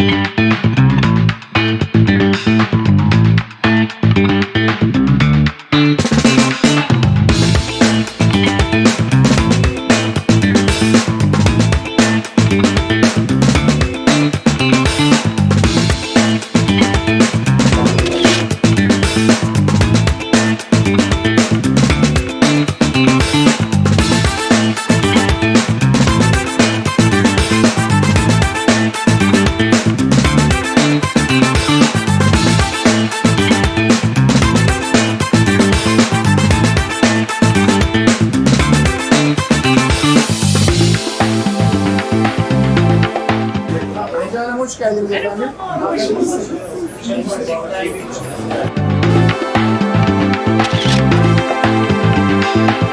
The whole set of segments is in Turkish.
Ece Hanım hoş geldiniz efendim. gastronomi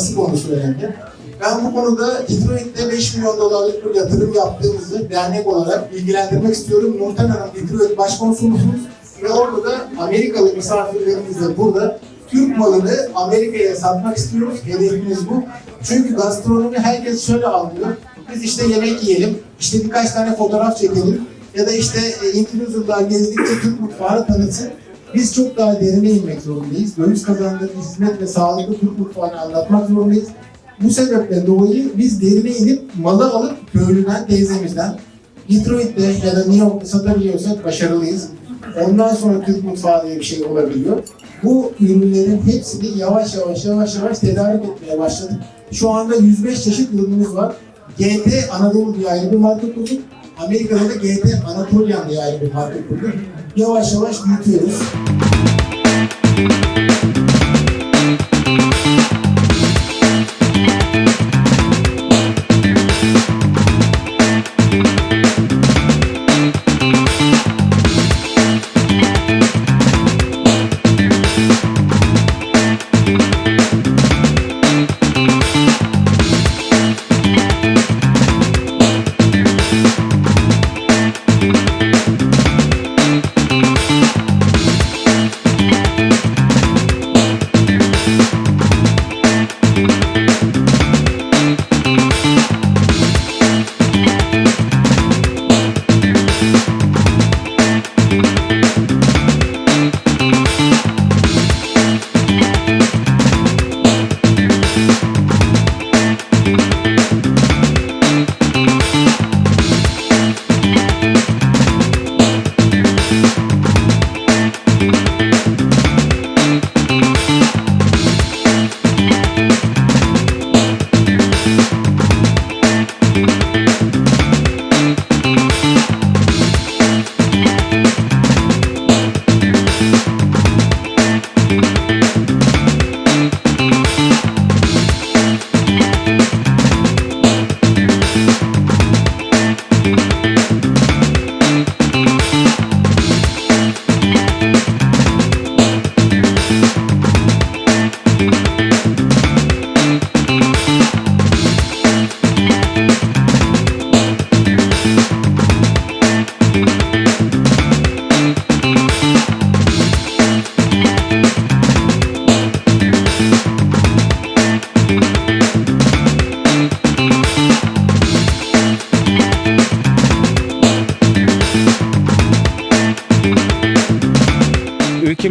satılması konusu önemli. Ben bu konuda Detroit'te 5 milyon dolarlık bir yatırım yaptığımızı dernek olarak bilgilendirmek istiyorum. Nurten Hanım Detroit Başkonsolosumuz ve orada da Amerikalı misafirlerimiz de burada Türk malını Amerika'ya satmak istiyoruz. Hedefimiz bu. Çünkü gastronomi herkes şöyle anlıyor. Biz işte yemek yiyelim, işte birkaç tane fotoğraf çekelim ya da işte e, influencerlar gezdikçe Türk mutfağını tanıtsın. Biz çok daha derine inmek zorundayız. Döviz kazandığı hizmet ve sağlıklı Türk mutfağını anlatmak zorundayız. Bu sebeple dolayı biz derine inip malı alıp köylüden, teyzemizden Detroit'te ya da New York'ta satabiliyorsak başarılıyız. Ondan sonra Türk mutfağı diye bir şey olabiliyor. Bu ürünlerin hepsini yavaş yavaş yavaş yavaş tedarik etmeye başladık. Şu anda 105 çeşit ürünümüz var. GT Anadolu diye ayrı bir marka kurduk. Amerika'da da GT Anatolian diye ayrı bir marka kurduk. Yavaş yavaş büyütüyoruz.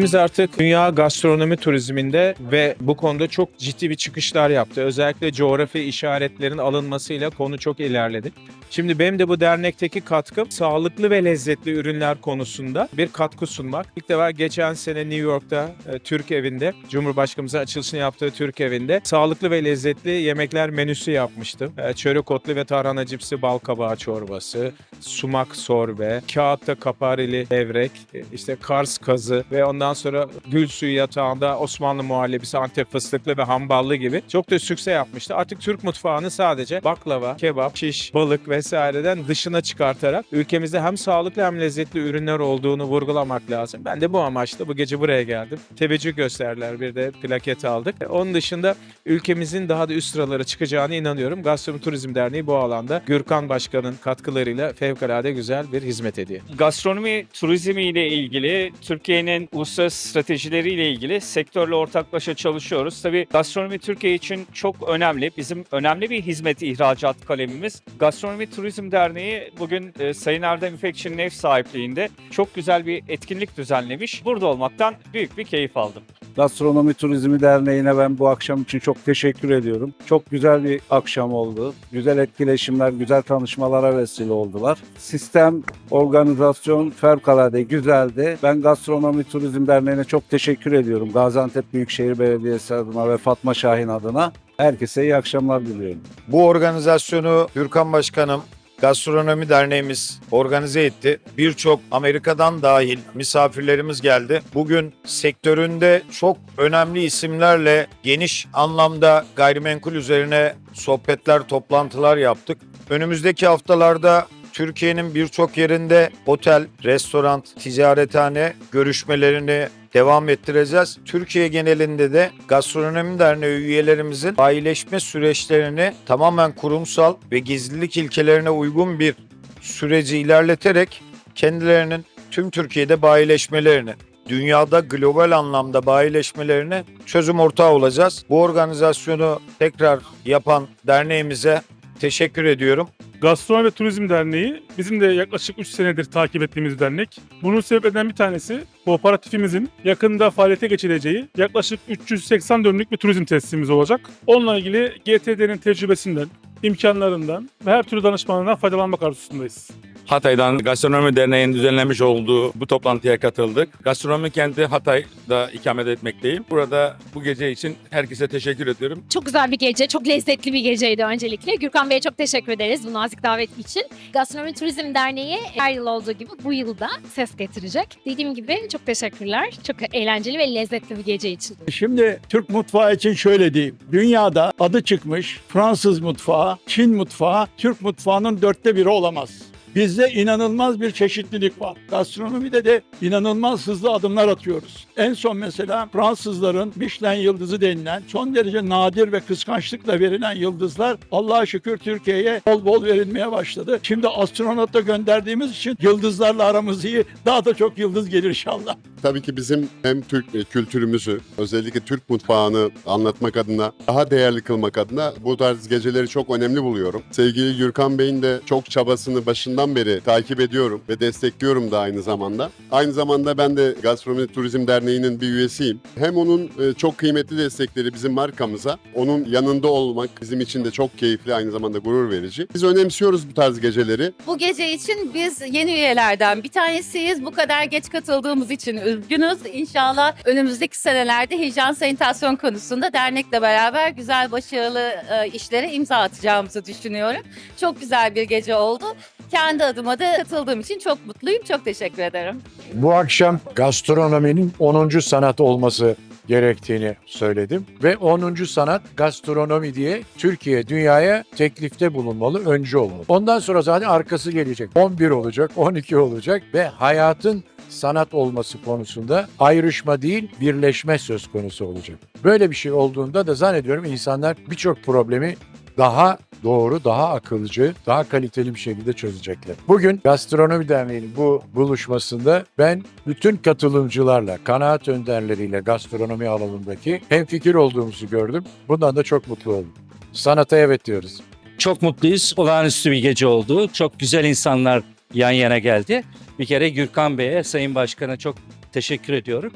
Ülkemiz artık dünya gastronomi turizminde ve bu konuda çok ciddi bir çıkışlar yaptı. Özellikle coğrafi işaretlerin alınmasıyla konu çok ilerledi. Şimdi benim de bu dernekteki katkım sağlıklı ve lezzetli ürünler konusunda bir katkı sunmak. İlk defa geçen sene New York'ta e, Türk evinde, Cumhurbaşkanımızın açılışını yaptığı Türk evinde sağlıklı ve lezzetli yemekler menüsü yapmıştım. E, çörek otlu ve tarhana cipsi, bal kabağı çorbası, sumak sorbe, kağıtta kaparili levrek, e, işte Kars kazı ve ondan sonra gül suyu yatağında Osmanlı muhallebisi, Antep fıstıklı ve hamballı gibi çok da sükse yapmıştı. Artık Türk mutfağını sadece baklava, kebap, şiş, balık vesaireden dışına çıkartarak ülkemizde hem sağlıklı hem lezzetli ürünler olduğunu vurgulamak lazım. Ben de bu amaçla bu gece buraya geldim. Teveccüh gösterdiler bir de plaket aldık. E, Onun dışında ülkemizin daha da üst sıralara çıkacağına inanıyorum. Gastronomi Turizm Derneği bu alanda Gürkan Başkan'ın katkılarıyla fevkalade güzel bir hizmet ediyor. Gastronomi turizmi ile ilgili Türkiye'nin uluslararası stratejileriyle ilgili sektörle ortaklaşa çalışıyoruz. Tabii gastronomi Türkiye için çok önemli. Bizim önemli bir hizmet ihracat kalemimiz. Gastronomi Turizm Derneği bugün e, Sayın Erdem İpekçi'nin ev sahipliğinde çok güzel bir etkinlik düzenlemiş. Burada olmaktan büyük bir keyif aldım. Gastronomi Turizmi Derneği'ne ben bu akşam için çok teşekkür ediyorum. Çok güzel bir akşam oldu. Güzel etkileşimler, güzel tanışmalara vesile oldular. Sistem, organizasyon fevkalade güzeldi. Ben Gastronomi Turizm Derneği'ne çok teşekkür ediyorum. Gaziantep Büyükşehir Belediyesi adına ve Fatma Şahin adına. Herkese iyi akşamlar diliyorum. Bu organizasyonu Gürkan Başkanım Gastronomi Derneğimiz organize etti. Birçok Amerika'dan dahil misafirlerimiz geldi. Bugün sektöründe çok önemli isimlerle geniş anlamda gayrimenkul üzerine sohbetler, toplantılar yaptık. Önümüzdeki haftalarda Türkiye'nin birçok yerinde otel, restoran, ticarethane görüşmelerini devam ettireceğiz. Türkiye genelinde de Gastronomi Derneği üyelerimizin bayileşme süreçlerini tamamen kurumsal ve gizlilik ilkelerine uygun bir süreci ilerleterek kendilerinin tüm Türkiye'de bayileşmelerini, dünyada global anlamda bayileşmelerine çözüm ortağı olacağız. Bu organizasyonu tekrar yapan derneğimize teşekkür ediyorum. Gastronomi ve Turizm Derneği bizim de yaklaşık 3 senedir takip ettiğimiz dernek. Bunun sebeplerinden bir tanesi kooperatifimizin yakında faaliyete geçireceği yaklaşık 380 dönümlük bir turizm tesisimiz olacak. Onunla ilgili GTD'nin tecrübesinden, imkanlarından ve her türlü danışmanından faydalanmak arzusundayız. Hatay'dan Gastronomi Derneği'nin düzenlemiş olduğu bu toplantıya katıldık. Gastronomi kenti Hatay'da ikamet etmekteyim. Burada bu gece için herkese teşekkür ediyorum. Çok güzel bir gece, çok lezzetli bir geceydi öncelikle. Gürkan Bey'e çok teşekkür ederiz bu nazik davet için. Gastronomi Turizm Derneği her yıl olduğu gibi bu yılda ses getirecek. Dediğim gibi çok teşekkürler. Çok eğlenceli ve lezzetli bir gece için. Şimdi Türk mutfağı için şöyle diyeyim. Dünyada adı çıkmış Fransız mutfağı, Çin mutfağı, Türk mutfağının dörtte biri olamaz. Bizde inanılmaz bir çeşitlilik var. Gastronomide de inanılmaz hızlı adımlar atıyoruz. En son mesela Fransızların Michelin yıldızı denilen son derece nadir ve kıskançlıkla verilen yıldızlar Allah'a şükür Türkiye'ye bol bol verilmeye başladı. Şimdi astronot da gönderdiğimiz için yıldızlarla aramız iyi. Daha da çok yıldız gelir inşallah. Tabii ki bizim hem Türk kültürümüzü, özellikle Türk mutfağını anlatmak adına, daha değerli kılmak adına bu tarz geceleri çok önemli buluyorum. Sevgili Gürkan Bey'in de çok çabasını başından beri takip ediyorum ve destekliyorum da aynı zamanda. Aynı zamanda ben de Gastronomi Turizm Derneği'nin bir üyesiyim. Hem onun e, çok kıymetli destekleri bizim markamıza, onun yanında olmak bizim için de çok keyifli, aynı zamanda gurur verici. Biz önemsiyoruz bu tarz geceleri. Bu gece için biz yeni üyelerden bir tanesiyiz. Bu kadar geç katıldığımız için üzgünüz. İnşallah önümüzdeki senelerde hijyen sanitasyon konusunda dernekle beraber güzel başarılı e, işlere imza atacağımızı düşünüyorum. Çok güzel bir gece oldu. Kendi adıma da katıldığım için çok mutluyum. Çok teşekkür ederim. Bu akşam gastronominin 10. sanat olması gerektiğini söyledim. Ve 10. sanat gastronomi diye Türkiye dünyaya teklifte bulunmalı, öncü olmalı. Ondan sonra zaten arkası gelecek. 11 olacak, 12 olacak ve hayatın sanat olması konusunda ayrışma değil, birleşme söz konusu olacak. Böyle bir şey olduğunda da zannediyorum insanlar birçok problemi daha doğru, daha akılcı, daha kaliteli bir şekilde çözecekler. Bugün Gastronomi Derneği'nin bu buluşmasında ben bütün katılımcılarla, kanaat önderleriyle gastronomi alanındaki hemfikir olduğumuzu gördüm. Bundan da çok mutlu oldum. Sanata evet diyoruz. Çok mutluyuz. Olağanüstü bir gece oldu. Çok güzel insanlar yan yana geldi. Bir kere Gürkan Bey'e, Sayın Başkan'a çok teşekkür ediyorum.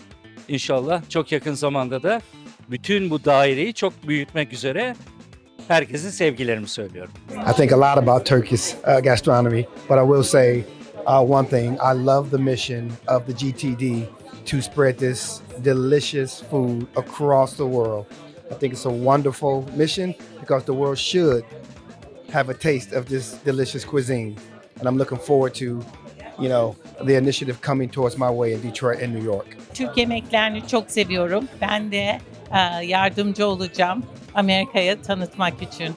İnşallah çok yakın zamanda da bütün bu daireyi çok büyütmek üzere herkesin sevgilerimi söylüyorum. I think a lot about Turkish uh, gastronomy, but I will say uh, one thing. I love the mission of the GTD to spread this delicious food across the world. I think it's a wonderful mission because the world should have a taste of this delicious cuisine. and I'm looking forward to, you know, the initiative coming towards my way in Detroit and New York. Türk yemeklerini çok seviyorum. Ben de yardımcı olacağım Amerika'ya tanıtmak için.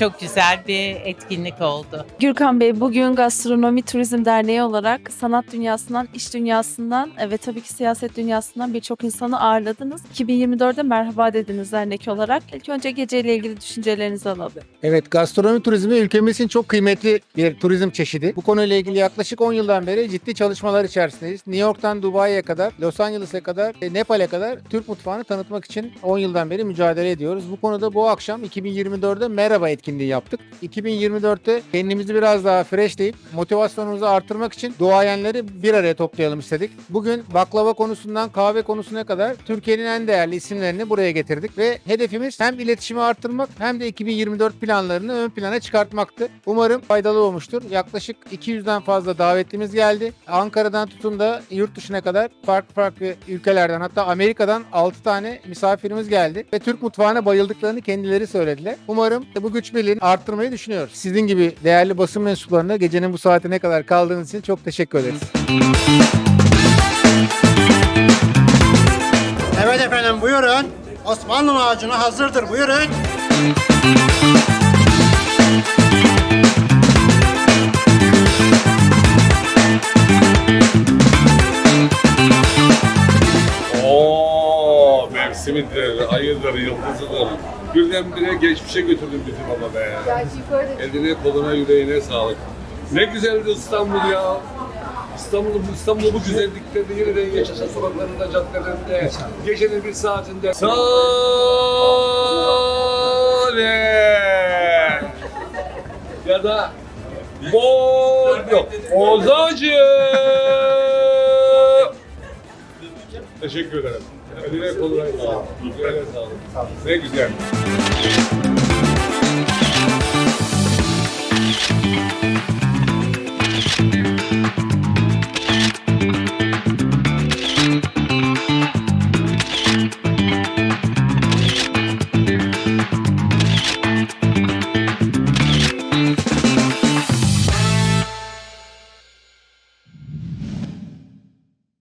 Çok güzel bir etkinlik oldu. Gürkan Bey bugün Gastronomi Turizm Derneği olarak sanat dünyasından, iş dünyasından ve tabii ki siyaset dünyasından birçok insanı ağırladınız. 2024'de merhaba dediniz dernek olarak. İlk önce geceyle ilgili düşüncelerinizi alabilirim. Evet, gastronomi turizmi ülkemiz için çok kıymetli bir turizm çeşidi. Bu konuyla ilgili yaklaşık 10 yıldan beri ciddi çalışmalar içerisindeyiz. New York'tan Dubai'ye kadar, Los Angeles'e kadar, e, Nepal'e kadar Türk mutfağını tanıtmak için 10 yıldan beri mücadele ediyoruz. Bu konuda bu akşam 2024'de merhaba etkinliği yaptık. 2024'te kendimizi biraz daha freshleyip motivasyonumuzu artırmak için duayenleri bir araya toplayalım istedik. Bugün baklava konusundan kahve konusuna kadar Türkiye'nin en değerli isimlerini buraya getirdik ve hedefimiz hem iletişimi artırmak hem de 2024 planlarını ön plana çıkartmaktı. Umarım faydalı olmuştur. Yaklaşık 200'den fazla davetlimiz geldi. Ankara'dan tutun da yurt dışına kadar farklı farklı ülkelerden hatta Amerika'dan 6 tane misafirimiz geldi ve Türk mutfağına bayıldıklarını kendileri söylediler. Umarım bu güç birliğini arttırmayı düşünüyoruz. Sizin gibi değerli basın mensuplarına gecenin bu saatine kadar kaldığınız için çok teşekkür ederiz. Evet efendim buyurun. Osmanlı macunu hazırdır buyurun. Mevsimidir, ayıdır, yıldızıdır. Birdenbire geçmişe götürdün bizi baba be. Eline, koluna, yüreğine sağlık. Ne güzeldi İstanbul ya. İstanbul'u, İstanbul'u bu güzelliklerinde yeniden yaşasa sokaklarında, caddelerinde, gecenin bir saatinde. Salih! Ya da Bol yok. Bozacı! Teşekkür ederim. Eline koluna sağlık. Eline sağlık. Ne güzel.